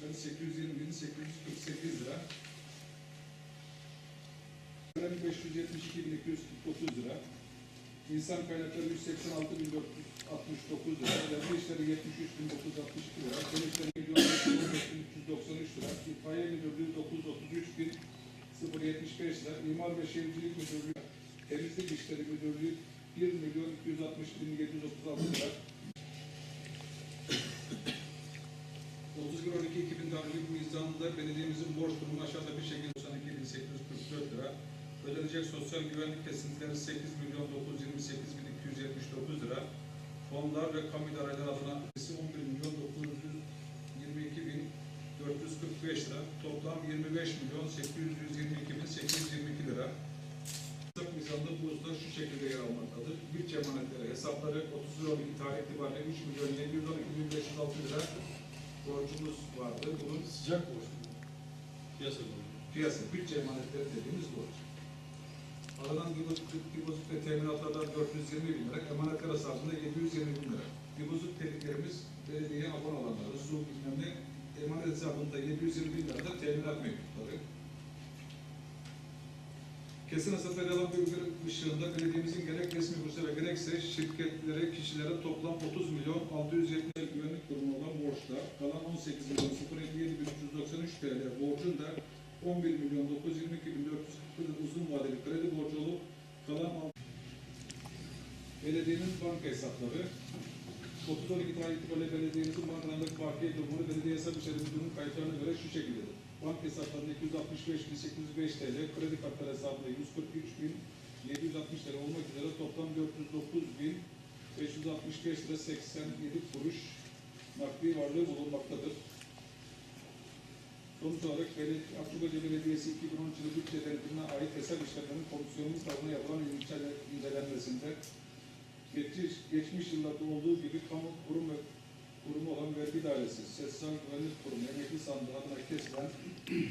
820 bin 848 lira. Ekonomi 572 bin 249 lira. İnsan kaynakları 186 bin 469 lira. Devlet işleri 73 bin 962 lira. Fen işleri 15 bin 393 lira. İtfaiye müdürlüğü 933 bin 075 lira. İmar ve Şehircilik Müdürlüğü Temizlik İşleri Müdürlüğü 1 milyon 260 bin 736 lira. 31.12.2000 tarihli bu izdamda belediyemizin borç durumu aşağıda bir şekilde 92.844 lira. Ödenecek sosyal güvenlik kesintileri 8 milyon 928 bin 279 lira. Fonlar ve kamu idareleri adına ise 11 milyon 922 bin 445 lira. Toplam 25 milyon 822 bin 822 lira. Hesap mizanda bu hususlar şu şekilde yer almaktadır. Bütçe emanetleri hesapları 30 12 tarih itibariyle 3 milyon 712 bin 506 lira borcumuz vardı. Bunun Sıcak borç. Piyasa borcu. piyasa, bütçe emanetleri dediğimiz borç. Alınan depozit, ve teminatlardan 420 bin lira, emanetler hesabında 720 bin lira. Depozit dediklerimiz belediyeye abone olanları, su bilmem ne, emanet hesabında 720 bin lira da teminat mektupları. Kesin hasatları alan bölgeler ışığında belediyemizin gerek resmi kursa ve gerekse şirketlere, kişilere toplam 30 milyon 670 güvenlik kurumu olan borçlar, kalan 18 milyon 057 bin 393 TL borcun da 11 milyon 922 bin 441 uzun vadeli kredi borcu olup kalan belediyenin banka hesapları 30-12 tarih itibariyle belediyemizin bankalarındaki bakiye durumunu belediye hesap işleri müdürünün kayıtlarına göre şu şekildedir. Bank hesaplarında 265.805 TL, kredi kartları hesabında 143.760 TL olmak üzere toplam 409.565 lira 87 kuruş nakdi varlığı bulunmaktadır. Sonuç olarak Akçakoca Belediyesi 2013 yılı bütçe denetine ait hesap işlemlerinin komisyonumuz tarafından yapılan incele- incelenmesinde geçmiş, geçmiş yıllarda olduğu gibi kamu kurum ve kurumu olan vergi dairesi, Sosyal Güvenlik Kurumu, Emekli Sandığı adına kesilen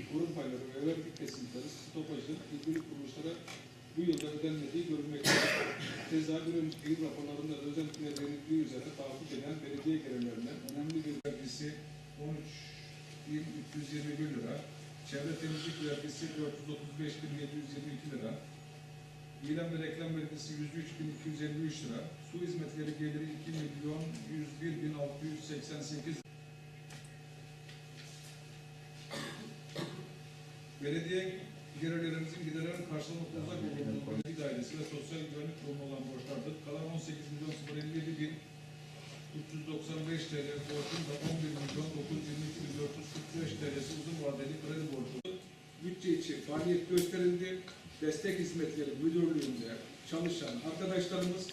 kurum payları ve vergi kesintileri stopajın ilgili kuruluşlara bu yılda ödenmediği görülmektedir. Keza bir önceki yıl raporlarında da özellikle verildiği üzere tahakkuk eden belediye gelirlerinden önemli bir vergisi 13.321 lira, çevre temizlik vergisi 435.722 lira, İlan ve reklam vergisi 103.253 lira, su hizmetleri geliri 2 milyon 101.688 Belediye gelirlerimizin giderlerin karşılamakta uzak olduğu belediye dairesi ve sosyal güvenlik kurumu olan borçlardır. Kalan 18 milyon 057 bin 395 TL borcun da 11 milyon 922 bin 445 TL'si uzun vadeli kredi borcu. Bütçe içi faaliyet gösterildi. Destek Hizmetleri Müdürlüğü'nde çalışan arkadaşlarımız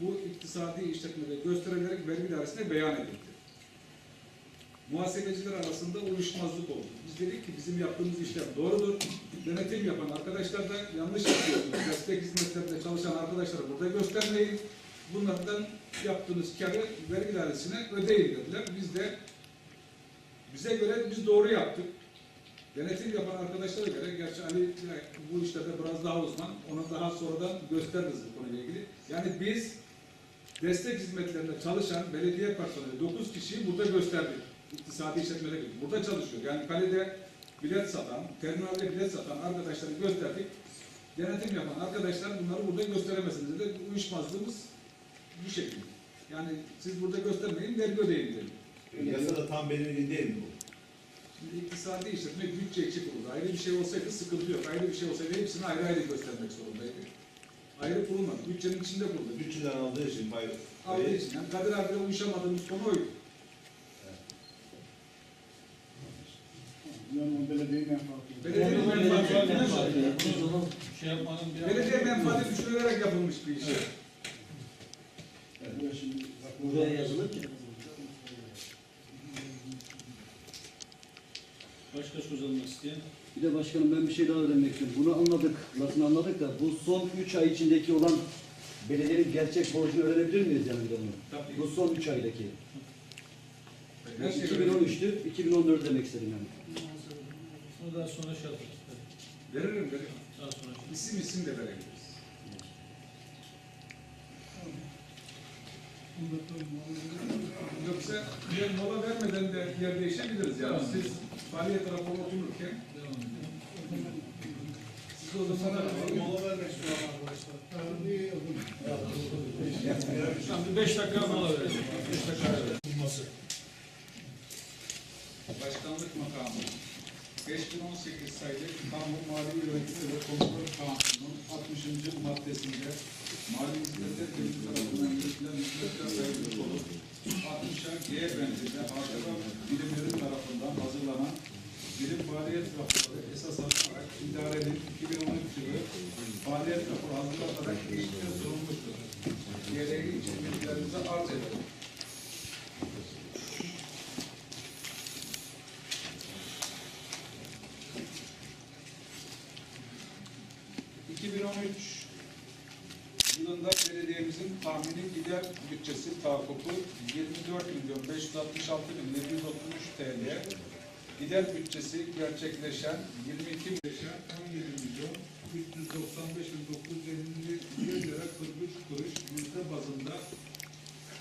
bu iktisadi işletmede gösterilerek vergi dairesine beyan edildi. Muhasebeciler arasında uyuşmazlık oldu. Biz dedik ki bizim yaptığımız işlem doğrudur. Denetim yapan arkadaşlar da yanlış yapıyorsunuz. Destek hizmetlerinde çalışan arkadaşlar burada göstermeyin. Bunlardan yaptığınız karı vergi dairesine ödeyin dediler. Biz de bize göre biz doğru yaptık. Denetim yapan arkadaşlara göre, gerçi Ali bu işlerde biraz daha uzman, ona daha sonradan gösteririz bu konuyla ilgili. Yani biz destek hizmetlerinde çalışan belediye personeli 9 kişiyi burada gösterdik. İktisadi işletmeler gibi. Burada çalışıyor. Yani kalede bilet satan, terminalde bilet satan arkadaşları gösterdik. Denetim yapan arkadaşlar bunları burada gösteremezsiniz dedi. Uyuşmazlığımız bu şekilde. Yani siz burada göstermeyin, vergi ödeyin dedi. Yasada tam belirli değil mi bu? Şimdi iktisadi işletme bütçe içi kurulu. Ayrı bir şey olsaydı sıkıntı yok. Ayrı bir şey olsaydı hepsini ayrı ayrı göstermek zorundaydı. Ayrı kurulmadı. Bütçenin içinde kuruldu. Bütçeden aldığı için pay. Aldığı için. Yani Kadir abiyle uyuşamadığımız konu oydu. Yani belediye menfaati. Şey yapmanın bir belediye menfaati düşürülerek yapılmış bir iş. Buraya şimdi Buraya yazılır ki. Başka söz almak isteyen. Bir de başkanım ben bir şey daha öğrenmek istiyorum. Bunu anladık, lafını anladık da bu son 3 ay içindeki olan belediyenin gerçek borcunu öğrenebilir miyiz yani bir de bunu? Tabii. Bu son 3 aydaki. Şey 2013'tü, 2014 demek istedim yani. Bunu daha sonra şey yaparız. Veririm, veririm. Daha sonra şey İsim isim de verebiliriz. Yoksa diğer mola vermeden de yer değişebiliriz yani. Tamam. Siz faaliyet raporu otururken Devam edelim. siz o zaman Mola vermek istiyorum arkadaşlar. Bir beş dakika mola verelim. Beş dakika verelim. Başkanlık makamı 5018 sayılı Kamu Mali Yönetimi ve Kontrol Kanunu'nun 60. maddesinde mali hizmetler tarafından yürütülen hizmetler sayılır olup 60'a G benzinde harcama birimleri tarafından hazırlanan birim faaliyet raporları esas alınarak idarenin 2013 yılı faaliyet raporu hazırlatarak eğitimde sunulmuştur. Gereği için bilgilerinize arz ederim. ...2013 yılında belediyemizin tahmini gider bütçesi tahakkuku 24 milyon 566 bin 733 TL, gider bütçesi gerçekleşen 22 milyon 17 milyon 395 bin 951 lira 43 kuruş yüzde bazında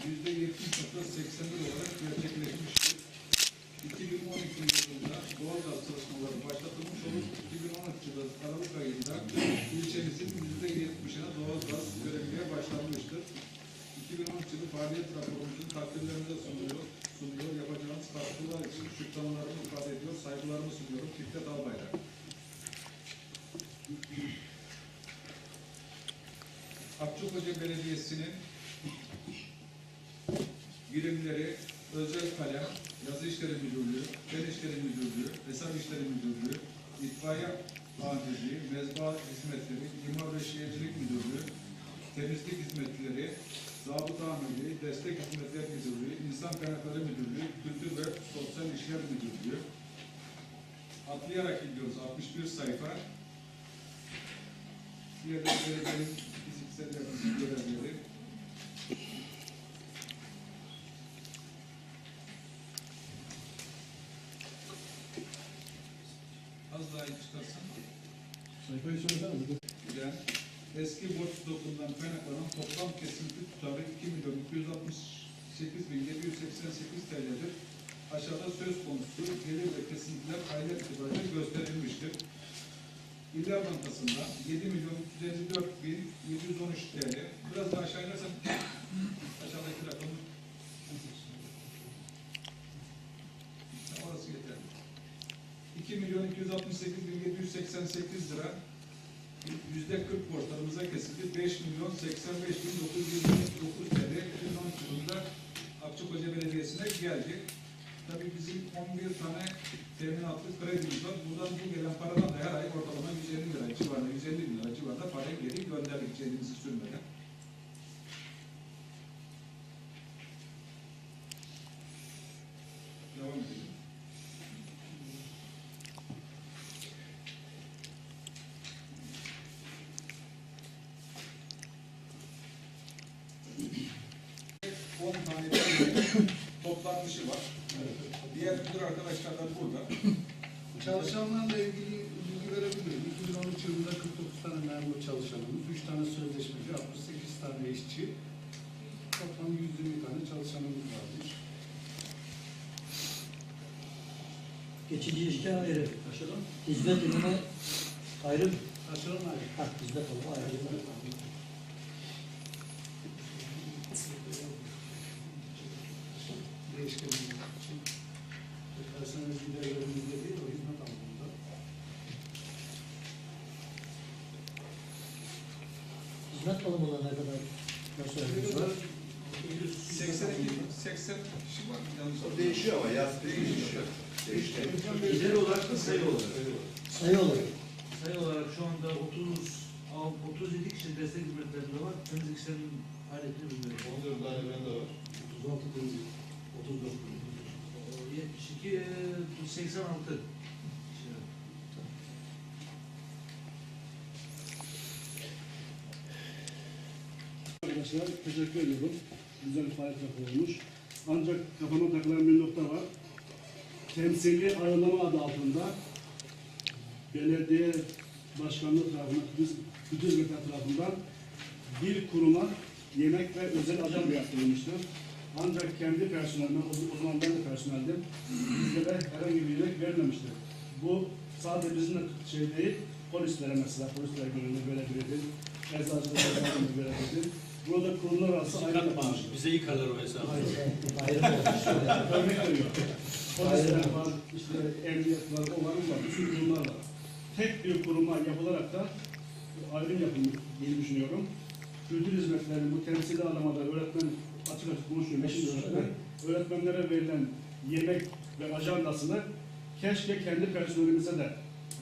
yüzde 70.81 olarak gerçekleşmiştir. 2012 yılında doğalgaz çalışmaları başlatılmış olup 2013 yılı Aralık ayında ilçemizin yüzde yetmişine doğalgaz verilmeye başlanmıştır. 2013 yılı faaliyet raporumuzun takdirlerinde sunuyor, sunuyor. Yapacağınız katkılar için şükranlarımı ifade ediyor, saygılarımı sunuyorum. Fikret Albayrak. Akçakoca Belediyesi'nin birimleri özel kalem, yazı işleri müdürlüğü, fen işleri müdürlüğü, hesap işleri müdürlüğü, itfaiye amirliği, mezba hizmetleri, imar ve şehircilik müdürlüğü, temizlik hizmetleri, zabıta amirliği, destek hizmetler müdürlüğü, insan kaynakları müdürlüğü, kültür ve sosyal işler müdürlüğü. Atlayarak gidiyoruz 61 sayfa. Diğer belediyenin fiziksel yapısı görevleri. Az daha iyi çıkarsan. Sayfayı söylesene. Eski borç toplam tutarı 2 milyon 268 bin 788 TL'dir. Aşağıda söz konusu gelir ve kesintiler aylık itibariyle gösterilmiştir. İller Bankası'nda 7 milyon 354 bin 713 TL. Biraz daha aşağı inersen aşağıdaki rakamı orası yeterli. 2 milyon 268 bin 788 lira yüzde 40 borçlarımıza kesildi. 5 milyon 85 bin 929 TL 2013 yılında Akçakoca Belediyesi'ne geldi. Tabii bizim 11 tane teminatlı kredimiz var. Buradan bu gelen paradan da her ay ortalama 150 lira civarında, 150 bin lira civarında parayı geri gönderdik cebimizi sürmeden. Devam edelim. Toplanmışı var. Diğer müdür arkadaşlar da burada. Çalışanlarla ilgili bilgi verebilirim. 2013 yılında 49 tane memur çalışanımız, 3 tane sözleşmeci, 68 tane işçi, toplam 120 tane çalışanımız vardır. Geçici işçi ayrı. Hizmet ürünü ayrı mı? Taşeron ayrı. Ha, hizmet ayrı. Değişken olmak için. Personel giderlerimizde değil, o hizmet anlamında. Hizmet alımına ne kadar nasıl ödüyorlar? 82, 80 kişi var. Yanlış O değişiyor ama yaz değişiyor. Değişiyor. Gider olarak da sayı olarak. Sayı olarak. Sayı olarak şu anda 30 al- 37 kişi destek hizmetlerinde var. İşlerinin aletini bilmiyorum. 14 tane bende var. 36 temizlik, 34 O 72, e, 86 kişi. Arkadaşlar teşekkür ediyorum. Güzel bir faaliyet yapılmış. Ancak kafama takılan bir nokta var. Temsili aralama adı altında belediye başkanlığı tarafından, biz bütün hizmetler tarafından bir kuruma yemek ve özel ajanda yaptırılmıştı. Ancak kendi personeline, o, zaman ben de personeldim, bizlere herhangi bir yemek verilmemişti. Bu sadece bizim de şey değil, polislere mesela, polislere gönüllü verebilirdi. Eczacılara gönüllü verebilirdi. Burada kurumlar arası ayrı yapılmış. Bize yıkarlar o hesabı. Olmuş. Örnek veriyor. Polisler var, işte emniyet var, o var, bu var, bütün kurumlar var. Tek bir kuruma yapılarak da ayrım yapılmış diye düşünüyorum. Kültür hizmetlerinin bu temsili alamada öğretmen açık açık konuşuyor, meşhur öğretmen. Öğretmenlere verilen yemek ve ajandasını keşke kendi personelimize de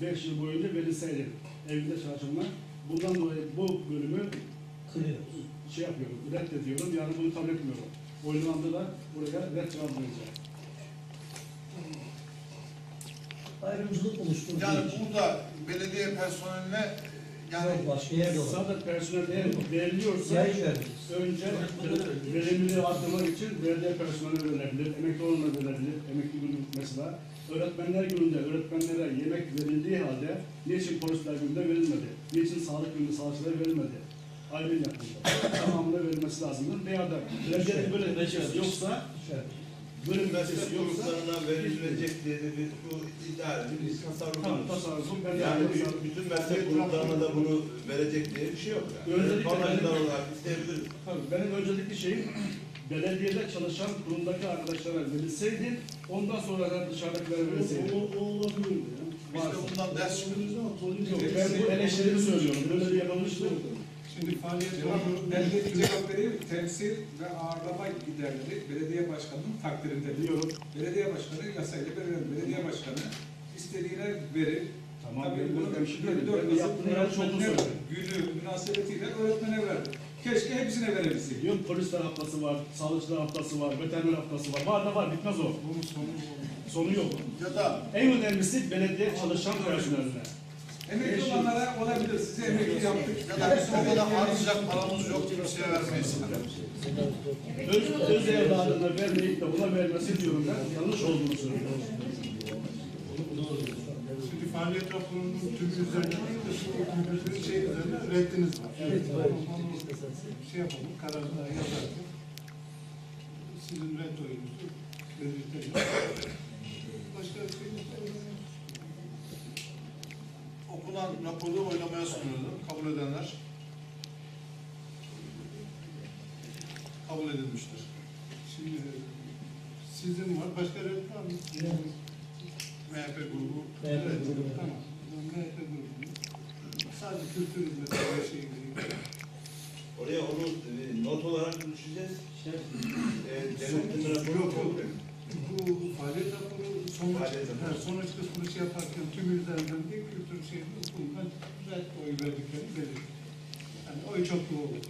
5 yıl boyunca verilseydi evinde çalışanlar. Bundan dolayı bu bölümü Kırıyor. şey yapıyorum, reddediyorum. Yani bunu kabul etmiyorum. Oylandı da buraya red cevap vereceğim. Ayrımcılık oluşturduğu Yani burada belediye personeline yani Yok, başka yerde olur. Zaten personel veriliyorsa Yayın önce verimliliği arttırmak için belediye personeli verilebilir, emekli olanlar verilebilir, emekli günü mesela. Öğretmenler gününde öğretmenlere yemek verildiği halde niçin polisler gününde verilmedi? Niçin sağlık gününde sağlıkçılara verilmedi? Ayrım yapıldı. Tamamına verilmesi lazımdır. Veya da belediyenin böyle bir şey yoksa Şöyle. Böyle bir meslek şey yoksa gruplarına verilecek diye de bir bu iddia ben de Yani bütün meslek gruplarına da bunu verecek diye bir şey yok. Yani. Ben- olarak isteyebiliriz. Tabii benim öncelikli şeyim belediyede çalışan kurumdaki arkadaşlara verilseydi ondan sonra da dışarıdakilere verilseydi. O, o olabilir ya. Biz de bundan ders çıkıyoruz. ama polis Yok, ben bu eleştirimi söylüyorum. Böyle bir yapılmıştı. Şimdi faaliyet bir cevap vereyim. Temsil ve ağırlama giderleri belediye başkanının takdirinde. Biliyorum. Belediye başkanı yasayla belirlenir. Belediye başkanı istediğine verir. Tamam, Tabii bunu ben şey şimdi Ben Kasım yaptığını yanlış olduğunu öğretmenler günü münasebetiyle öğretmene verdi. Keşke hepsine verebilseydik. Diyorum polisler haftası var, sağlıkçılar haftası var, veteriner haftası var. Var da var, bitmez o. bunun sonu Sonu yok. Ya da En önemlisi belediye çalışan personeline. Emekli olanlara olabilir. Size emekli yaptık. ya da biz o kadar harcayacak paramız yok kimseye vermeyiz. Öz, öz evladına vermeyip de buna vermesi diyorum ben. Yanlış olduğunu söylüyorum. Şimdi faaliyet raporunun tümü üzerine müdürlüğün şey üzerine reddiniz var. Evet, evet. onu şey yapalım, kararına yazarken sizin red oyunuzu belirtelim. Başka bir şey yok. Okunan raporu oylamaya sunuldu. Kabul edenler kabul edilmiştir. Şimdi sizin var, başka red var mı? MHP grubu Evet, Evet, grubu. tamam. MHP grubunun sadece kültür hizmeti ve şey ilgili. Oraya onu e, not olarak düşeceğiz. E, devletin raporu Yok, yok. Bu faaliyet raporu sonuç, Faaliyet raporu. ha, sonuç kısmını şey yaparken tüm üzerinden değil, kültür şey bundan red oy verdiklerini belirtir. Yani oy çokluğu olur.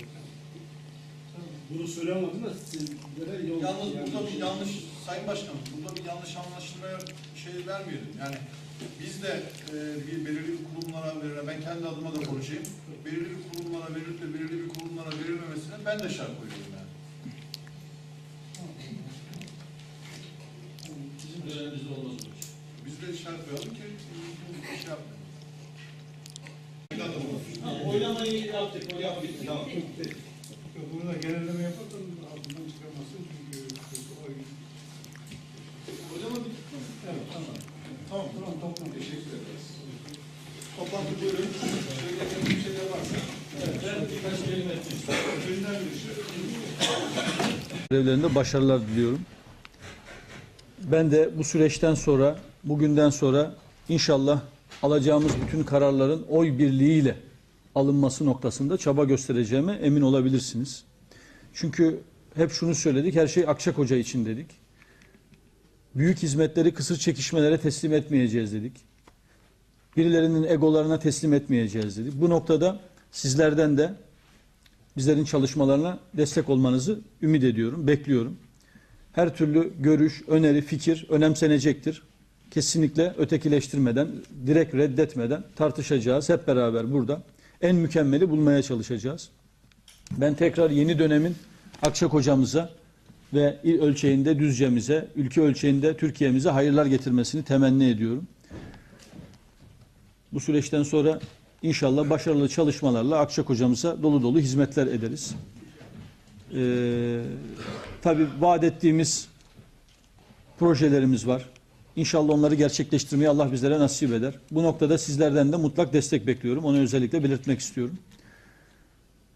Bunu söyleyemedim de sizlere yol... Yalnız yani- burada bir yanlış, Sayın Başkanım, burada bir yanlış anlaşılmaya vermeyelim. Yani biz de e, bir belirli bir kurumlara verilen, ben kendi adıma da konuşayım. Belirli bir kurumlara verilip de belirli bir kurumlara verilmemesine ben de şart koyuyorum yani. Bizim dönemimizde olmaz bu. Biz de şart koyalım ki e, şey yapmayalım. Ha, oylamayı yaptık, o yaptık. Tamam. Yok, Bunu da genelleme yaparsan altından çıkamazsın çünkü oy... Hocam Evet, tamam. Tamam. Tamam, toplam. Teşekkür ederiz. Toplantı buyurun. Söyleyeceğim bir şeyler varsa. Evet, ben birkaç kelime etmek istiyorum. Önden birisi. Görevlerinde başarılar diliyorum. Ben de bu süreçten sonra, bugünden sonra inşallah alacağımız bütün kararların oy birliğiyle alınması noktasında çaba göstereceğime emin olabilirsiniz. Çünkü hep şunu söyledik, her şey Akçakoca için dedik. Büyük hizmetleri kısır çekişmelere teslim etmeyeceğiz dedik. Birilerinin egolarına teslim etmeyeceğiz dedik. Bu noktada sizlerden de bizlerin çalışmalarına destek olmanızı ümit ediyorum, bekliyorum. Her türlü görüş, öneri, fikir önemsenecektir. Kesinlikle ötekileştirmeden, direkt reddetmeden tartışacağız hep beraber burada. En mükemmeli bulmaya çalışacağız. Ben tekrar yeni dönemin Akşak hocamıza ve il ölçeğinde Düzce'mize, ülke ölçeğinde Türkiye'mize hayırlar getirmesini temenni ediyorum. Bu süreçten sonra inşallah başarılı çalışmalarla Akşak hocamıza dolu dolu hizmetler ederiz. Ee, tabii vaat ettiğimiz projelerimiz var. İnşallah onları gerçekleştirmeyi Allah bizlere nasip eder. Bu noktada sizlerden de mutlak destek bekliyorum. Onu özellikle belirtmek istiyorum.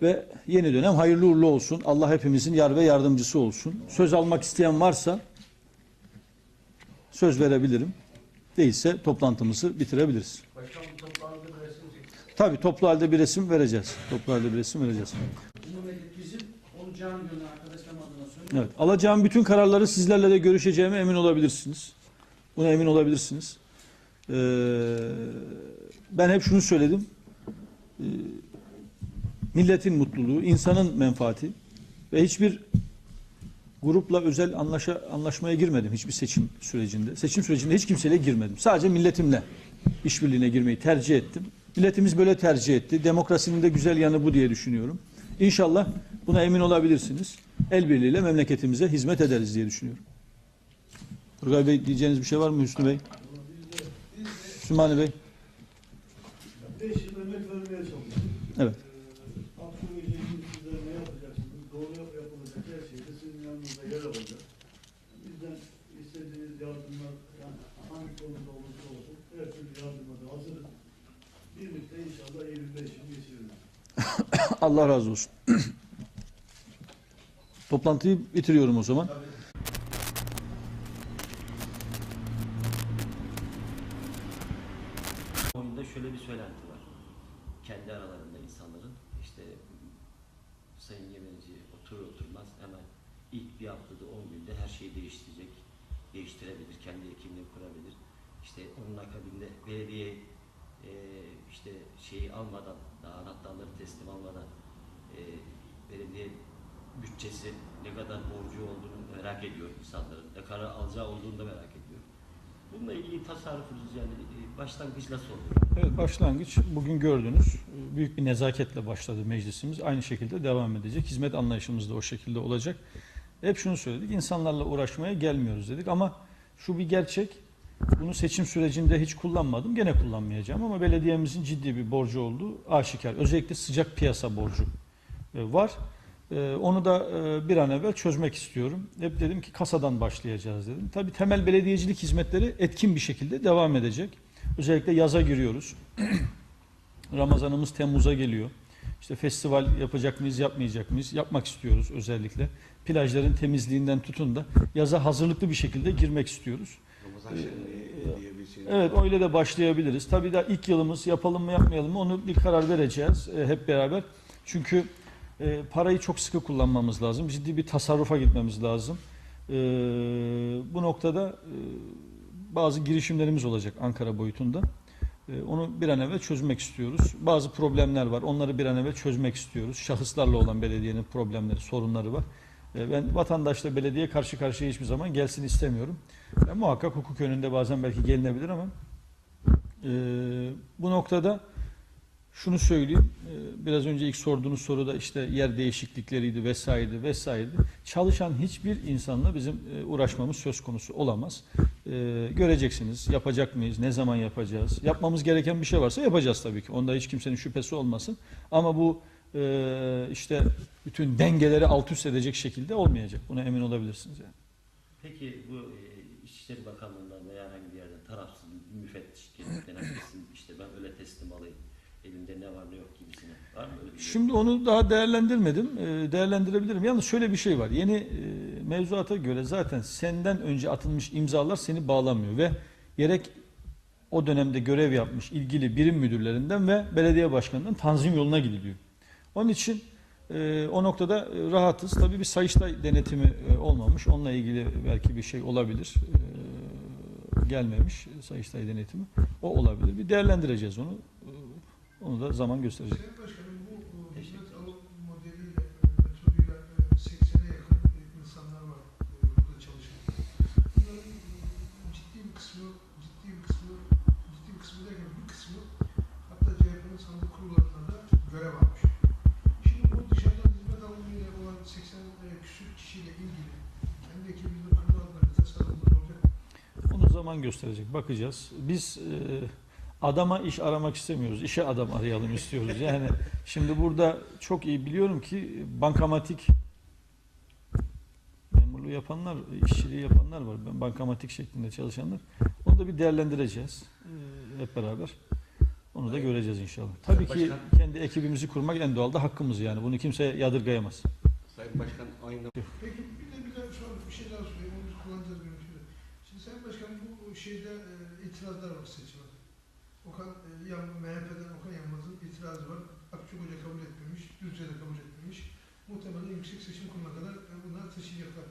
Ve yeni dönem hayırlı uğurlu olsun. Allah hepimizin yar ve yardımcısı olsun. Söz almak isteyen varsa söz verebilirim. Değilse toplantımızı bitirebiliriz. Başkanım Tabii toplu halde bir resim vereceğiz. Toplu halde bir resim vereceğiz. Bizim olacağını gönül arkadaşlarım adına söylüyorum. Evet, alacağım bütün kararları sizlerle de görüşeceğime emin olabilirsiniz. Buna emin olabilirsiniz. Ee, ben hep şunu söyledim. Ee, milletin mutluluğu, insanın menfaati ve hiçbir grupla özel anlaşa, anlaşmaya girmedim hiçbir seçim sürecinde. Seçim sürecinde hiç kimseyle girmedim. Sadece milletimle işbirliğine girmeyi tercih ettim. Milletimiz böyle tercih etti. Demokrasinin de güzel yanı bu diye düşünüyorum. İnşallah buna emin olabilirsiniz. El birliğiyle memleketimize hizmet ederiz diye düşünüyorum. Turgay Bey diyeceğiniz bir şey var mı Hüsnü Bey? Sümani Bey? Evet. Bizden istediğiniz yardımlar yani hangi konuda olursa olsun her türlü yardıma da hazırız. Birlikte inşallah 25 yıl geçirelim. Allah razı olsun. Toplantıyı bitiriyorum o zaman. Oyunda şöyle bir söylenti var. Kendi aralarında insanların işte Sayın Yemenci oturur oturmaz hemen ilk bir haftada 10 günde her şeyi değiştirecek, değiştirebilir, kendi ekibini kurabilir. İşte onun akabinde belediye e, işte şeyi almadan, daha anahtarları teslim almadan e, belediye bütçesi ne kadar borcu olduğunu merak ediyor insanların. Ne kadar alacağı olduğunu da merak ediyor. Bununla ilgili tasarrufunuz yani e, başlangıç nasıl oluyor? Evet, başlangıç bugün gördünüz. Büyük bir nezaketle başladı meclisimiz. Aynı şekilde devam edecek. Hizmet anlayışımız da o şekilde olacak. Hep şunu söyledik. insanlarla uğraşmaya gelmiyoruz dedik ama şu bir gerçek. Bunu seçim sürecinde hiç kullanmadım. Gene kullanmayacağım ama belediyemizin ciddi bir borcu olduğu aşikar. Özellikle sıcak piyasa borcu e, var. E, Onu da e, bir an evvel çözmek istiyorum. Hep dedim ki kasadan başlayacağız dedim. Tabii temel belediyecilik hizmetleri etkin bir şekilde devam edecek. Özellikle yaza giriyoruz. Ramazanımız Temmuz'a geliyor. İşte festival yapacak mıyız, yapmayacak mıyız? Yapmak istiyoruz özellikle. Plajların temizliğinden tutun da yaza hazırlıklı bir şekilde girmek istiyoruz. Evet öyle de başlayabiliriz. Tabii da ilk yılımız yapalım mı yapmayalım mı onu bir karar vereceğiz e, hep beraber. Çünkü e, parayı çok sıkı kullanmamız lazım. Ciddi bir tasarrufa gitmemiz lazım. E, bu noktada bazı girişimlerimiz olacak Ankara boyutunda. Onu bir an evvel çözmek istiyoruz. Bazı problemler var. Onları bir an evvel çözmek istiyoruz. Şahıslarla olan belediyenin problemleri, sorunları var. E, Ben vatandaşla belediye karşı karşıya hiçbir zaman gelsin istemiyorum. E, muhakkak hukuk önünde bazen belki gelinebilir ama e, bu noktada şunu söyleyeyim. e, biraz önce ilk sorduğunuz soruda işte yer değişiklikleriydi vesaireydi vesaireydi. Çalışan hiçbir insanla bizim e, uğraşmamız söz konusu olamaz. E, göreceksiniz. Yapacak mıyız? Ne zaman yapacağız? Yapmamız gereken bir şey varsa yapacağız tabii ki. Onda hiç kimsenin şüphesi olmasın. Ama bu e, işte bütün dengeleri alt üst edecek şekilde olmayacak. Buna emin olabilirsiniz yani. Peki bu e, İçişleri Bakanlığı'ndan veya herhangi bir yerden tarafsız bir müfettiş gelip denetlesin, işte ben öyle teslim alayım, elimde ne var ne yok gibisine. Var mı öyle bir şey? Şimdi onu daha değerlendirmedim. Ee, Değerlendirebilirim. Yalnız şöyle bir şey var. Yeni e, mevzuata göre zaten senden önce atılmış imzalar seni bağlamıyor ve gerek o dönemde görev yapmış ilgili birim müdürlerinden ve belediye başkanından tanzim yoluna gidiliyor. Onun için e, o noktada e, rahatız. Tabii bir sayıştay denetimi e, olmamış. Onunla ilgili belki bir şey olabilir. E, gelmemiş sayıştay denetimi. O olabilir. Bir değerlendireceğiz onu. E, Onu da zaman gösterecek. Zaman gösterecek. Bakacağız. Biz e, adama iş aramak istemiyoruz. İşe adam arayalım istiyoruz. Yani şimdi burada çok iyi biliyorum ki bankamatik kurulu yapanlar, işçiliği yapanlar var. Ben bankamatik şeklinde çalışanlar. Onu da bir değerlendireceğiz e, hep beraber. Onu da göreceğiz inşallah. Tabii ki kendi ekibimizi kurmak en doğal da hakkımız yani. Bunu kimse yadırgayamaz. Sayın Başkan aynı Peki bir de bir de şu an bir şey daha söyleyeyim. Onu kullanacağız. Şimdi Sayın Başkan bu şeyde e, itirazlar var seçime. Okan e, yan, MHP'den Okan Yanmaz'ın itirazı var. Akçok Hoca kabul etmemiş, Düzce'de kabul etmemiş. Muhtemelen Yüksek Seçim Kurulu'na kadar e, bunlar taşıyacaklar.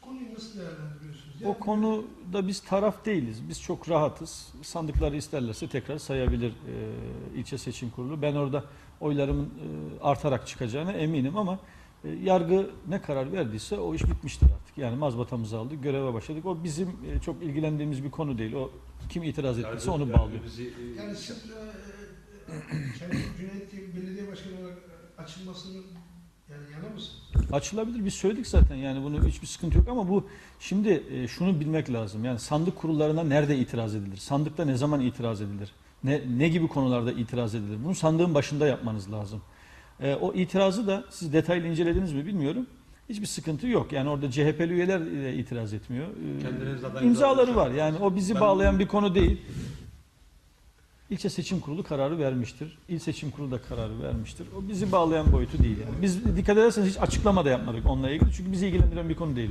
Konuyu nasıl değerlendiriyorsunuz? O konuda biz taraf değiliz. Biz çok rahatız. Sandıkları isterlerse tekrar sayabilir e, ilçe seçim kurulu. Ben orada oylarımın e, artarak çıkacağına eminim ama yargı ne karar verdiyse o iş bitmiştir artık. Yani mazbatamızı aldık, göreve başladık. O bizim e, çok ilgilendiğimiz bir konu değil. O kim itiraz ettiyse onu bağlıyor. Yani siz e, e, Cüneyt belediye başkanı olarak e, açılmasını yani yana mısınız? Açılabilir. Biz söyledik zaten yani bunu hiçbir sıkıntı yok ama bu şimdi e, şunu bilmek lazım. Yani sandık kurullarına nerede itiraz edilir? Sandıkta ne zaman itiraz edilir? Ne, ne gibi konularda itiraz edilir? Bunu sandığın başında yapmanız lazım. E, o itirazı da siz detaylı incelediniz mi bilmiyorum. Hiçbir sıkıntı yok. Yani orada CHP'li üyeler de itiraz etmiyor. E, imzaları var. Yani o bizi Ben- bağlayan bir konu değil. İlçe seçim kurulu kararı vermiştir. İl seçim kurulu da kararı vermiştir. O bizi bağlayan boyutu değil yani. Biz dikkat ederseniz hiç açıklama da yapmadık onunla ilgili. Çünkü bizi ilgilendiren bir konu değil.